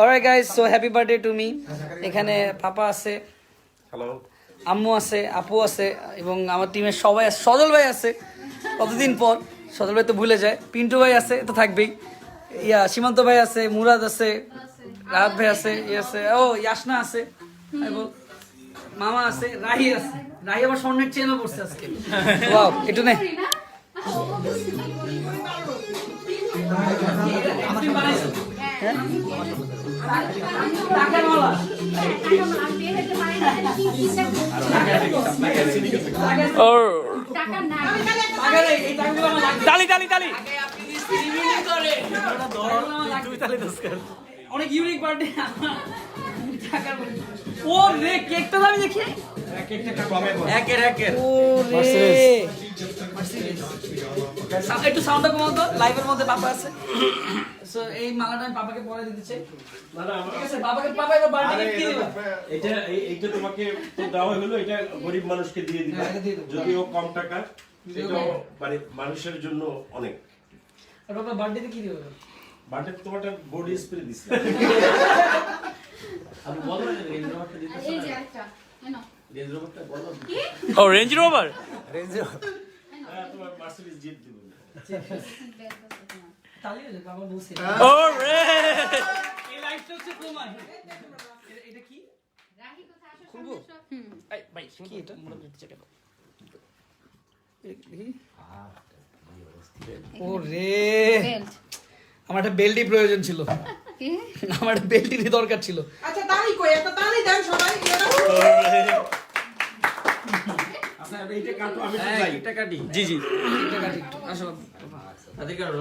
Alright guys so happy birthday to me এখানে পাপা আছে hello আম্মু আছে আপু আছে এবং আমার টিমের সবাই আছে সজল ভাই আছে। কতদিন পর? সজল ভাই তো ভুলে যায়। পিন্টু ভাই আছে তো থাকবেই। ইয়া সীমান্ত ভাই আছে মুরাদ আছে রাহাত ভাই আছে ই আছে ও ইয়াসনা আছে এবং মামা আছে রাহি আছে। রাহি আবার স্বর্ণের চেনও পড়ছে আজকে। ওয়াও একটু নে? হ্যাঁ? তালি তালি তালি। অনেক ইউনিক বার্থডে ও রে কেকটা দামি দেখি। একের একের। ও রে একটু সাউন্ডটা কমাও তো লাইভের মধ্যে পাপা আছে। সো এই মালাটা আমি পাপাকে পরে দিতে চাই। ঠিক আছে বাবাকে পাপা এবার বার্থডে গিফট কি দিবা। এটা এইটা তোমাকে তো দেওয়া হলো এটা গরিব মানুষকে দিয়ে দিবে। হ্যাঁ, এটা। যদিও কম টাকা এটাও মানে মানুষের জন্য অনেক। আর বাবা বার্থডেতে কি দিবা? বাটে তোমারটা বডি স্প্রে দিচ্ছে এই যে একটা এনো ও রেঞ্জ রোভার হ্যাঁ তোমার মার্সিডিজ দিব। তালি বাবা এই হচ্ছে এটা- কি? রাহি খুলবো? ভাই কি এটা? মনে আমার একটা বেল্টই প্রয়োজন ছিল। আমার একটা বেল্টেরই দরকার ছিল। আচ্ছা তালি কই? একটা তালি দেন সবাই আচ্ছা এইটা কাটো আমি হ্যাঁ, তো যাই এটা কাটি জি জি।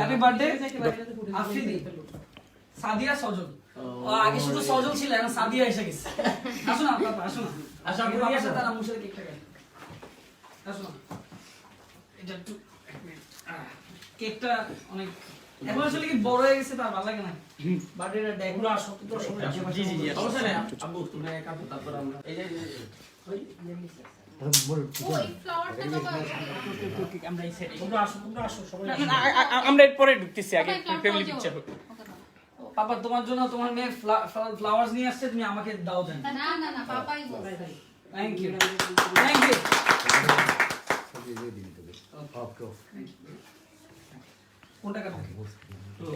Happy birthday Afridi. Sadia Sajal. আগে শুধু সজল ছিল এখন সাদিয়া এসে গেছে। আসো না বাবা আসো না। আসো আমি বাবার সাথে আর আম্মুর সাথে কেকটা কাটি। আসো এটা একটু এক মিনিট। আহ, কেকটা অনেক এখন আসলে কি বড় হয়ে গেছে তার ভালো লাগে না। বার্থডেটা ডেকোরা আসো তো সবাই জি জি জি সমস্যা নেই ওই ফ্লাওয়ারটা বাবা আমরা এই সাইডে তোমরা আসো তোমরা আসো সবাই আসো। আমরা এর পরে ঢুকতেছি আগে ফ্যামিলি পিকচার হোক। পাপা তোমার জন্য তোমার মেয়ে ফ্লাওয়ার্স নিয়ে আসছে তুমি আমাকে দাও দেন। না না না পাপাই থ্যাংক ইউ থ্যাংক ইউ কোনটা কাটবে?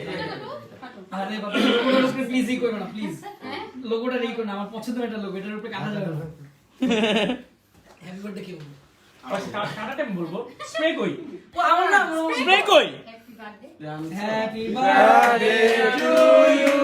এটা কাটো? কাটো। আরে বাবা প্লিজ ই করো না প্লিজ লোগোটা ই করো না আমার পছন্দ একটা লোগো এটার উপরে কাটা যাবে বার্থডে কি বলব স্প্রে কই? ও আমার না স্প্রে কই? হ্যাপি বার্থডে টু ইউ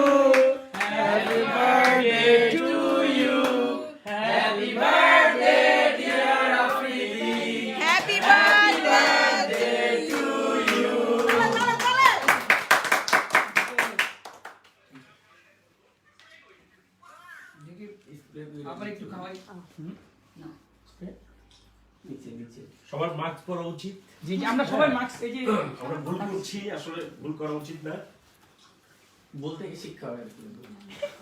সবার মাস্ক পরা উচিত। জি জি আমরা সবাই মাস্ক এই যে আমরা ভুল করছি আসলে ভুল করা উচিত না। বলতে কি।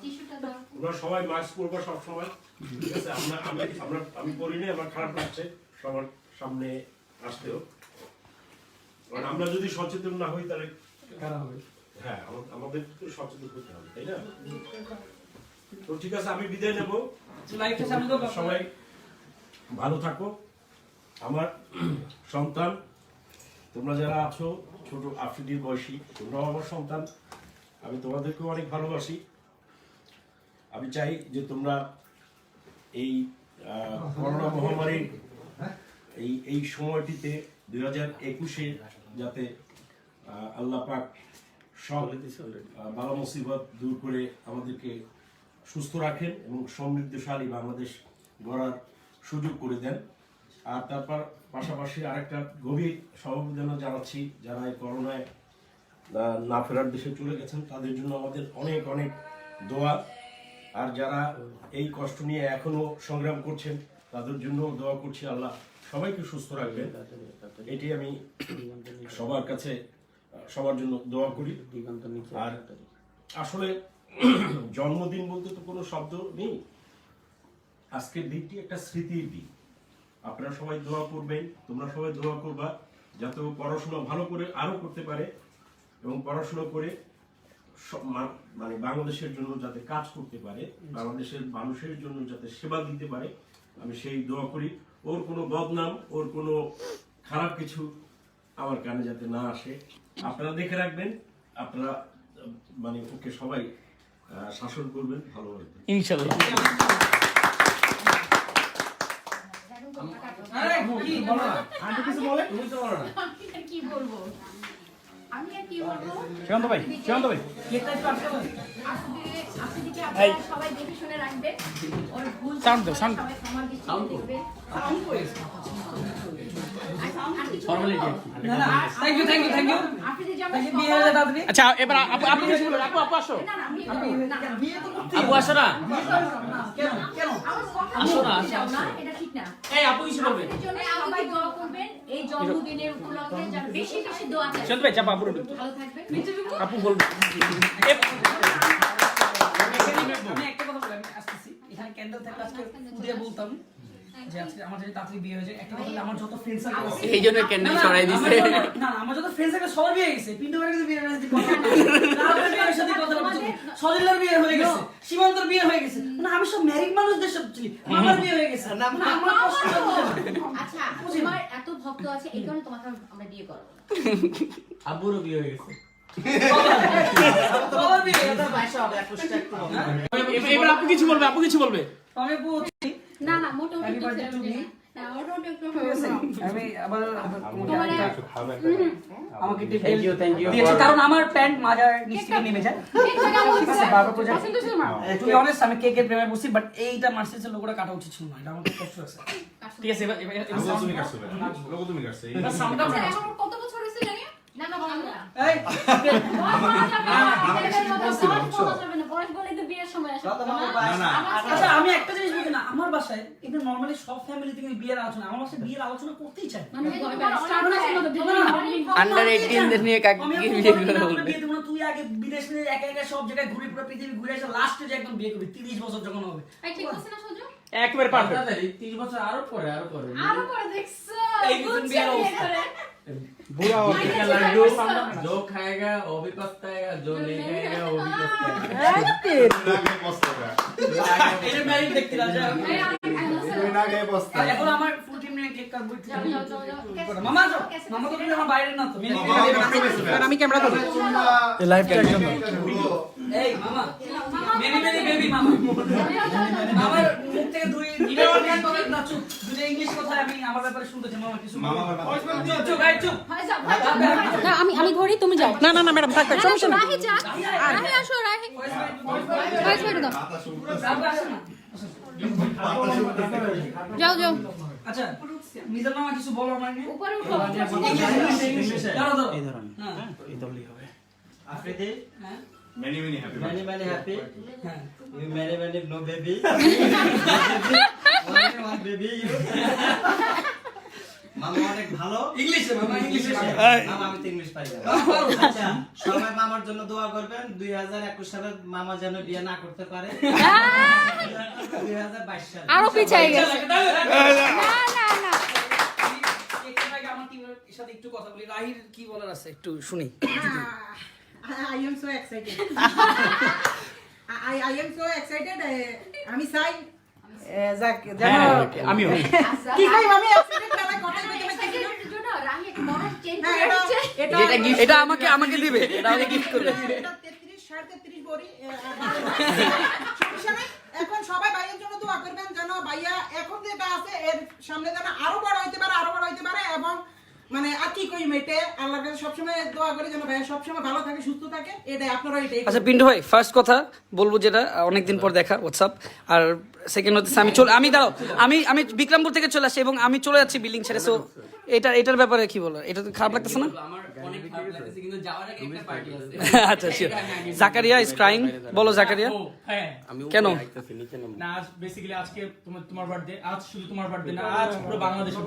টিস্যুটা দাও। আমরা সবাই মাস্ক পরবো সব সময় ঠিক আছে আমরা আমি আমরা আমি পরিনি আমার খারাপ লাগছে। সবার সামনে আসতেও কারণ আমরা যদি সচেতন না হই তাহলে খারাপ হবে? হ্যাঁ আমাদের তো সচেতন হতে হবে তাই না? তো ঠিক আছে আমি বিদায় নেব। দাও সবাই ভালো থাকো। আমার সন্তান, তোমরা যারা আছো, ছোট আফ্রিদির বয়সী, তোমরাও আমার সন্তান। আমি তোমাদেরকেও অনেক ভালোবাসি। আমি চাই যে তোমরা এই করোনা মহামারীর এই এই সময়টিতে দুই হাজার একুশে যাতে আল্লাহ পাক সব মুসিবত দূর করে আমাদেরকে সুস্থ রাখেন এবং সমৃদ্ধশালী বাংলাদেশ গড়ার সুযোগ করে দেন। আর তারপর পাশাপাশি আরেকটা গভীর সমবেদনা জানাচ্ছি, যারা এই করোনায় না- ফেরার দেশে চলে গেছেন, তাদের জন্য আমাদের অনেক অনেক দোয়া। আর যারা এই কষ্ট নিয়ে এখনও সংগ্রাম করছেন, তাদের জন্য দোয়া করছি আল্লাহ, সবাইকে সুস্থ রাখবেন। এটি আমি সবার কাছে, সবার জন্য দোয়া করি। আর আসলে জন্মদিন বলতে তো কোনো শব্দ নেই। আজকের দিনটি একটা স্মৃতির দিন। আপনারা সবাই দোয়া করবেন তোমরা সবাই দোয়া করবা যাতে ও পড়াশোনা ভালো করে আরও করতে পারে এবং পড়াশোনা করে সব মা- মানে বাংলাদেশের জন্য যাতে কাজ করতে পারে বাংলাদেশের মানুষের জন্য যাতে সেবা দিতে পারে আমি সেই দোয়া করি। ওর কোনো বদনাম ওর কোনো খারাপ কিছু আমার কানে যাতে না আসে। আপনারা দেখে রাখবেন আপনারা মানে ওকে সবাই শাসন করবেন ভালো ইনশাল্লাহ। আন্টি কিছু বলে? তুমি তো বলো না। কি বলব? আমি আর কি বলব? সীমান্ত ভাই সীমান্ত ভাই। কেকটা একটু আটকে দাও। আসলে আসলে সবাই দেখে শুনে রাখবে। ওর ভুল দাও, sound. Thank you thank you thank you আপনি হয়ে তাড়াতাড়ি। আচ্ছা এবার আপু আপু কিছু বলবেন আপু আপু আসো। আপু আসো না? আসো না, বলতে আসো, যাও না আসো। এটা ঠিক না। এই আপু কিছু বলবেন সবাই দোয়া করবেন এই জন্মদিনের উপলক্ষে যেন বেশি বেশি দোয়া চাই। সীমান্ত ভাই চাপা ভালো থাকবেন। আপু বলবেন আমি একটা কথা বলি আমি আসতেছি। এখানে ক্যান্ডেল থাকলে আজকে বলতাম। এই জন্য ক্যান্ডেল না, না, সরাই দিছে। না না, আমার যত ফ্রেন্ড সার্কেল সবার বিয়ে গেছে। পিন্টু ভাইয়ের কিন্তু বিয়ে হয়ে গেছে কথা রাহুলের বিয়ের সাথে কথা বলছি সলিলের বিয়ে হয়ে গেছে সীমান্তর বিয়ে হয়ে গেছে। মানে আমি সব ম্যারিড মানুষদের সব চিনি। আমার বিয়ে হয়ে গেছে। না আমার আচ্ছা তোমার এত ভক্ত আছে এই কারণে তোমাকে আমরা বিয়ে করব আব্বুরও বিয়ে হয়ে গেছে। হয়ে এবার আপু কিছু বলবে আপু কিছু বলবে? আমি বলছি না না দিয়েছে for- কারণ আমার প্যান্ট মাজার নিচ থেকে নেমে যায়। To be আমি কেকের প্রেমে বসছি বাট এইটা মার্সেলসের লোগোটা কাটা উচিত ছিল না এটা আমাকে কষ্ট আছে। ঠিক আছে এবার এবার এবার তুমি কাটছো কেন? তুমি কাটছো। এই- এবার সাউন্ডটা বাড়াও। এখন ওর কত বছর হয়েছে আমি একটা জিনিস বলছি না আমার বাসায় এটা নরমালি সব ফ্যামিলি থেকে বিয়ের আলোচনা আমার বাসায় বিয়ের আলোচনা করতেই চায় মানে ভয় পায়, start হয়েছে না তো, না, না, Under 18 দের নিয়ে কাকে আমি কি এখন বিয়ে করে বলবে? বিয়ে দেবো না, তুই আগে বিদেশ নিয়ে একা একা সব জায়গায় ঘুরে পুরো পৃথিবী ঘুরে এসে লাস্টে যে একদম বিয়ে করবি তিরিশ বছর যখন হবে ঠিক বলছি না, সূর্য? একবারে পারফেক্ট 30 বছর আরও পরে আরও পরে আরও পরে দেখছ, এই বিয়ের বিয়ে অবস্থা। করে। বুড়া মাইনে का চিন্তা लड्डू করছো? जो खाएगा वो भी पछताएगा जो नहीं खाएगा वो भी पछताएगा না খেয়ে পস্তাবে। এটা ম্যারিড দেখতে না যায় এই আমি- আমি বলছি, তুমি না খেয়ে পস্তাবে। এখন আমার ফুল টিম নিয়ে কেক কাটবো একটু। যাও, যাও, যাও, যাও। মামা যাও মামা তো কিন্তু আমার বাইরে না তো মামা কষ্ট পেয়েছে ভাই। আমি ক্যামেরা ধরি ধরো। এই মামা বেবি বেবি বেবি মামা আমার মুখ। থেকে দুই না চুপ। দুটো ইংলিশ কথা আমি আমার ব্যাপারে শুনতেছি মামা কিছু মামা চুপ চুপ এই চুপ। হয় যাও, হয় যাও, হয় যাও। না আমি আমি ধরি তুমি যাও। না না না ম্যাডাম থাক থাক সমস্যা নেই রাহি যা। রাহি আসো রাহি। ভয়েস মেরে দাও। যাও যাও। আচ্ছা মিজান মামা কিছু বলো আমার নিয়ে? উপরে উঠো। দাঁড়াও দাঁড়াও। হ্যাঁ। Afridi, হ্যাঁ। Many, many happy many many happy. হ্যাঁ You many many no baby. Only one baby. you. মামা অনেক ভালো। ইংলিশে মামা ইংলিশে মামা আমি তো ইংলিশ পারি আচ্ছা সবাই মামার জন্য দোয়া করবেন। দুই হাজার একুশ সালে মামা যেন বিয়ে না করতে পারে। দুই হাজার বাইশ সালে। আরও পিছাই গেছে। না না না একটু আমার টিমের সাথে একটু কথা বলি। রাহির কি বলার আছে? একটু শুনি। আমি চাই। যাক কি আমি এক্সাইটেড আমি বলতে পারছি না। excited এটা- আমাকে আমাকে দিবে। এটা আমাকে গিফট করবে। এটা 33 সাড়ে 33 বড়ি, এ, সমস্যা নাই। এখন সবাই ভাইয়ের জন্য দোয়া করবেন যেন ভাইয়া এখন যেটা আছে এর সামনে যেন আরও বড় হইতে পারে আরও বড় হইতে পারে এবং মানে আর কি কই মেটে আল্লাহর কাছে সবসময় দোয়া করি যেন ভাইয়া সবসময় ভালো থাকে সুস্থ থাকে। এটাই আপনারা এটাই আচ্ছা পিন্টু ভাই ফার্স্ট কথা বলব যেটা অনেকদিন পর দেখা হোয়াটসঅ্যাপ আর সেকেন্ড হচ্ছে আমি চলে আমি দাঁড়াও আমি আমি বিক্রমপুর থেকে চলে আসি এবং আমি চলে যাচ্ছি বিল্ডিং ছেড়ে সো এটা এটার ব্যাপারে কি বলো? এটা তো খারাপ লাগতেছে না? আমার অনেক খারাপ লাগতেছে কিন্তু যাওয়ার আগে একটা পার্টি আছে। আচ্ছা শিওর জাকারিয়া ইজ ক্রাইং বলো জাকারিয়া। হ্যাঁ। কেন? না বেসিক্যালি আজকে তোমার তোমার বার্থডে আজ শুধু তোমার বার্থডে না আজ পুরো বাংলাদেশের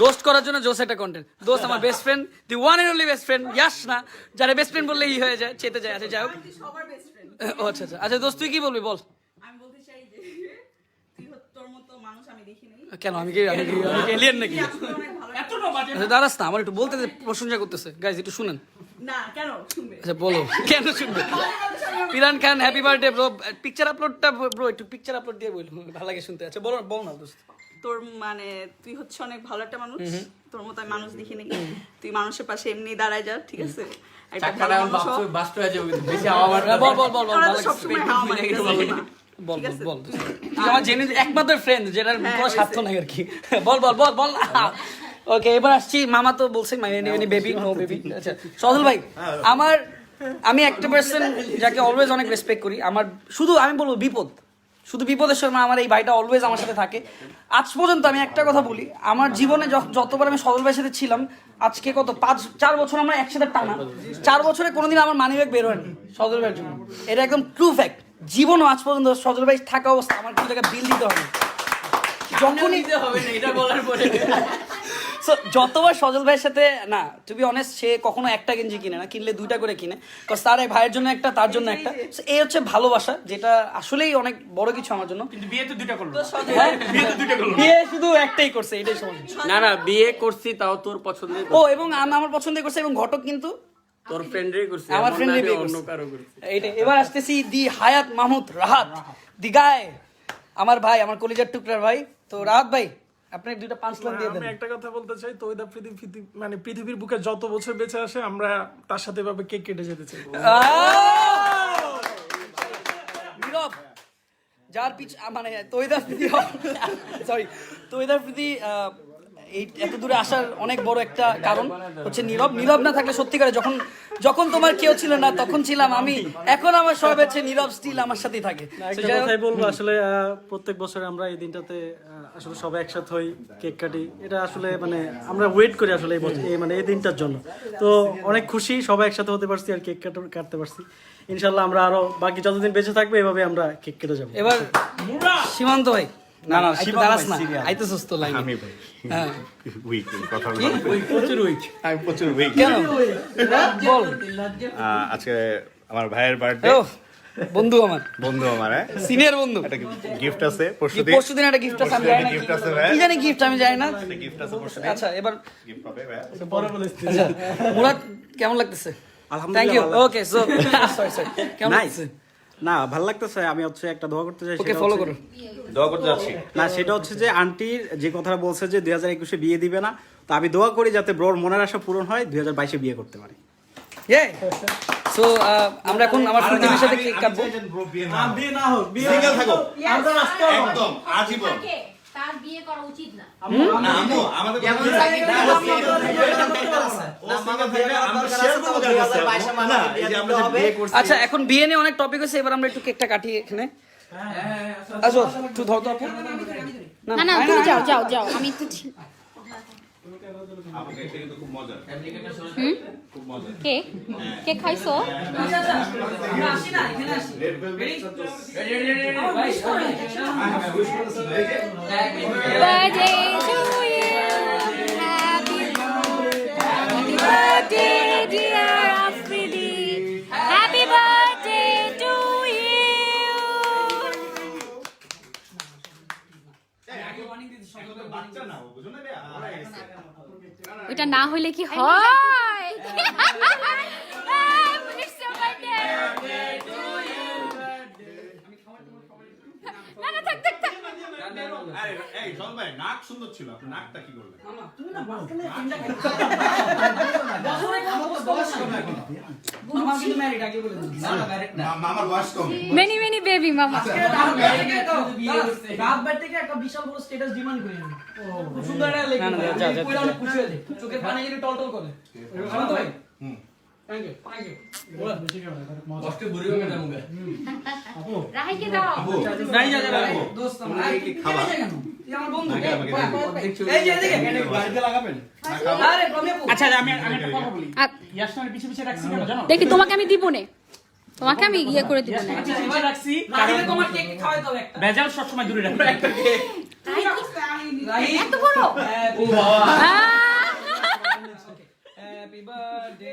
রোস্ট করার জন্য জোস একটা কন্টেন্ট দোস্ত আমার best friend the one and only best friend Yas না যারা বেস্ট ফ্রেন্ড বললে ই হয়ে যায় চেতে যায় আচ্ছা যাই হোক। সবার বেস্ট ফ্রেন্ড ও আচ্ছা আচ্ছা। আচ্ছা দোস্ত তুই কি বলবি বল। আমি বলতে চাই যে তোর মতো মানুষ আমি কেন আমি কি আমি কি আমি কি এলিয়েন নাকি? এতটা বাজে আচ্ছা দাঁড়াস না আমার একটু বলতে প্রশংসা করতেছে। গাইজ একটু শুনেন। না কেন? শুনবে। আচ্ছা বলো। কেন শুনবে? Piran Khan happy birthday bro picture আপলোডটা bro একটু পিকচার আপলোড দিয়ে বলুন ভালো লাগে শুনতে। আচ্ছা বলো বল না দোস্ত। তোর মানে তুই হচ্ছে অনেক ভালো একটা মানুষ। তোর মতো আমি মানুষ দেখিনি। তুই মানুষের পাশে এমনি দাঁড়ায় যা ঠিক আছে? একটা ভালো মানুষ বল বল বল। সবসময় হাওয়া। বল বল বল। আমার জেনে একমাত্র ফ্রেন্ড যেটার হ্যাঁ, কোনো। স্বার্থ নাই আর কি। বল বল বল বল। ওকে এবার আসছি মামা তো বলছে মাইনে বেবি নো বেবি আচ্ছা সজল ভাই আমার আমি একটা পার্সন যাকে অলওয়েজ অনেক রেসপেক্ট করি। আমার শুধু আমি বলব বিপদ। শুধু বিপদের সময় আমার এই ভাইটা অলওয়েজ আমার সাথে থাকে। আজ পর্যন্ত আমি একটা কথা বলি আমার জীবনে যতবার আমি সজল ভাইয়ের সাথে ছিলাম আজকে কত পাঁচ চার বছর আমরা একসাথে টানা। চার বছরে কোনোদিন আমার মানি ব্যাগ বের হয়নি সজল ভাইয়ের জন্য। এটা একদম ট্রু ফ্যাক্ট জীবনও আজ পর্যন্ত সজল ভাই থাকা অবস্থা আমার কোনো জায়গায় বিল দিতে হবে যখনই হবে না এটা বলার পরে। যতবার সজল ভাইয়ের সাথে না টু বি অনেস্ট সে কখনো একটা গেঞ্জি কিনে না কিনলে দুইটা করে কিনে। তার এক ভাইয়ের জন্য একটা তার জন্য একটা। এই হচ্ছে ভালোবাসা যেটা আসলেই অনেক বড় কিছু আমার জন্য। কিন্তু বিয়ে তো দুইটা করল হ্যাঁ? বিয়ে শুধু একটাই করছে এটাই সমস্যা। না না বিয়ে করছি তাও তোর পছন্দের ও এবং আমি আমার পছন্দ করছে এবং ঘটক কিন্তু তোর ফ্রেন্ডেরই করছি আমার বিয়ে অন্য করছে। কারও করছি। এইটা এবার আসতেছি দি হায়াত মাহমুদ রাহাত। দি গায় আমার ভাই আমার কলিজার টুকরার ভাই। তো রাহাত ভাই আপনি দুইটা পাঁচ লাখ দিয়ে দেন। আমি একটা কথা বলতে চাই তৈদা পৃথিবী মানে পৃথিবীর বুকে যত বছর বেঁচে আসে আমরা তার সাথে এভাবে কেক কেটে যেতে চাই। নীরব যার পিছ মানে তৈদার প্রীতি সরি তৈদার প্রীতি আহ, এই এত দূরে আসার অনেক বড় একটা কারণ হচ্ছে নীরব। নীরব না থাকলে সত্যিকারে যখন যখন তোমার কেউ ছিল না তখন ছিলাম আমি। এখন আমার সব হচ্ছে নীরব স্টিল আমার সাথেই থাকে। কথাই বলব আসলে প্রত্যেক বছর আমরা এই দিনটাতে আসলে সবাই একসাথে হই কেক কাটি। এটা আসলে মানে আমরা ওয়েট করি আসলে এই বছর- মানে এই দিনটার জন্য। তো অনেক খুশি সবাই একসাথে হতে পারছি আর কেক কাটা- কাটতে পারছি। ইনশাল্লাহ আমরা আরও বাকি যতদিন বেঁচে থাকবে এভাবে আমরা কেক কেটে যাব। এবার সীমান্ত ভাই। না না দাঁড়াস না আমি ভাই উইক কথা প্রচুর উইক আমি প্রচুর উইক কেন? বল। আজকে আমার ভাইয়ের বার্থডে বন্ধু আমার। বন্ধু আমার? সিনিয়র বন্ধু। একটা গিফট আছে পরশু দিন। একটা গিফট আছে আমি জানি না। gift আছে ভাই। কি জানি গিফট আমি জানি না। গিফট আছে পরশু আচ্ছা এবার গিফট পাবে ভাই। মুরাদ কেমন লাগতেছে? Thank you okay so sorry sorry কেমন লাগতেছে? না ভালো লাগতেছে আমি হচ্ছে একটা দোয়া করতে চাই ওকে ফলো করো। দোয়া করতে যাচ্ছি। না সেটা হচ্ছে যে আন্টির যে কথাটা বলছে যে দুই হাজার একুশে বিয়ে দিবে না তো আমি দোয়া করি যাতে ব্রোর মনের আশা পূরণ হয় দুই হাজার বাইশে বিয়ে করতে পারি। সো আমরা এখন আমার ফ্রেন্ডের সাথে কেক কাটবো বিয়ে না হোক। বিয়ে সিঙ্গেল থাকো Yes. একদম আজীবন। তার বিয়ে করা উচিত না। না আম্মু আমাদের যেমন কথা সাকিব না, খান ও আছে, single থাকবে, বিয়ে এরকম করতে একটা আছে। ও না, single মামা থাকবে, বিয়ে আমরা করতে share আছে, করব তো কার কাছে? 2022 মামা না, বিয়ে এই যে দিতে আমরা যে হবে। বিয়ে করছি, আচ্ছা এখন বিয়ে নিয়ে অনেক টপিক আছে এবার আমরা একটু কেকটা কাটি এখানে। আসো একটু ধর তো আপু না না তুমি যাও যাও যাও আমি তো ছি- আমাকে এটা কিন্তু খুব মজার হুম খুব মজার কে কে খাইছো আচ্ছা আচ্ছা আমরা আসি না এখানে আসি রেড ভেলভেট ভাই সরি birthday to you ওটা না হলে কি হয়? নাক সুন্দর ছিল নাকটা কি করলেন? মেনি মেনি বেবি মামা। থেকে একটা বিশাল বড় স্ট্যাটাস ডিমান্ড করি খুব সুন্দর একটা লেখি যা যা পুরো খুশি হয়ে চোখের পানি যদি টলটল করে। ভাই? হুম। দাও। আপু। নাই যা যা দোস্ত আমার কি খাবা? আমার বন্ধু। দেখো। এই যে এদিকে বাড়িতে লাগাবেন। আরে আচ্ছা আমি আমি একটা কথা বলি আ- পিছে পিছে রাখছি কেন? জানো? দেখি তোমাকে আমি দিব নে। তোমাকে আমি ইয়ে করে দিব না। রাখছি। তোমার কেক খাওয়াই তবে একটা। ভেজাল সবসময় দূরে রাখবে এত বড়? হ্যাপি বার্থডে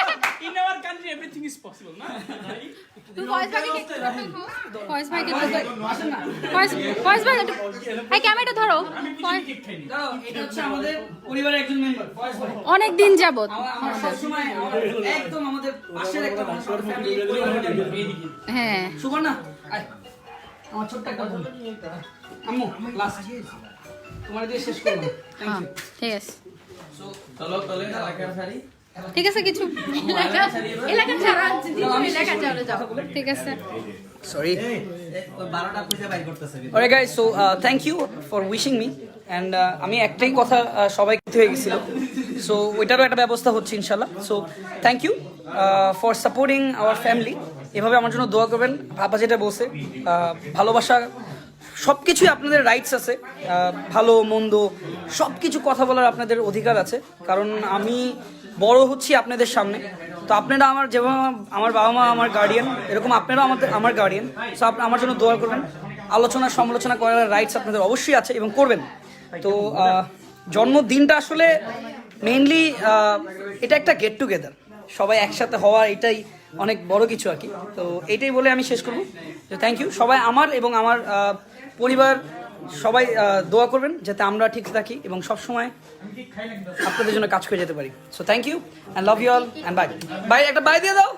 লাগছে ইজ পসিবল না তুই ফয়েজ ভাইকে ফয়েজ ভাইকে ফয়েজ ফয়েজ ভাই এই ক্যামেরাটা ধরো। এটা হচ্ছে আমাদের পরিবারের একজন মেম্বার ফয়েজ ভাই অনেক দিন যাবত আমার আমার সবসময় একদম আমাদের পাশের একটা মানুষ member। হ্যাঁ। সুবর্ণা আমার ছোট্ট একটা আম্মু লাস্ট তোমার দিয়ে শেষ করলাম। হ্যাঁ ঠিক আছে। চলো চলে এলাকার শাড়ি। ঠিক আছে কিছু এলাকা এলাকা ছাড়া এলাকা চলে যাও। ঠিক আছে। Sorry uh, thank you for wishing me and uh, আমি একটাই কথা uh, সবাই হয়ে গেছিল সো ওইটারও একটা ব্যবস্থা হচ্ছে ইনশাল্লাহ so thank you for supporting our family এভাবে আমার জন্য দোয়া করবেন। আপা যেটা বলছে uh, ভালোবাসা সব কিছুই আপনাদের রাইটস আছে। ভালো মন্দ সব কিছু কথা বলার আপনাদের অধিকার আছে। কারণ আমি বড় হচ্ছি আপনাদের সামনে। তো আপনারা আমার যেভাবে আমার বাবা মা আমার গার্ডিয়ান এরকম আপনারাও আমাদের, আমার গার্ডিয়ান সো আমার জন্য দোয়া করবেন। আলোচনা, সমালোচনা করার রাইটস আপনাদের অবশ্যই আছে এবং করবেন। তো জন্মদিনটা আসলে মেইনলি এটা একটা গেট টুগেদার সবাই একসাথে হওয়া এটাই অনেক বড় কিছু আর কি। তো এইটাই বলে আমি শেষ করব। তো থ্যাংক ইউ সবাই আমার এবং আমার পরিবার সবাই দোয়া করবেন যাতে আমরা ঠিক থাকি এবং সবসময় আপনাদের জন্য কাজ করে যেতে পারি। So thank you and love you all and bye bye একটা বাই দিয়ে দাও।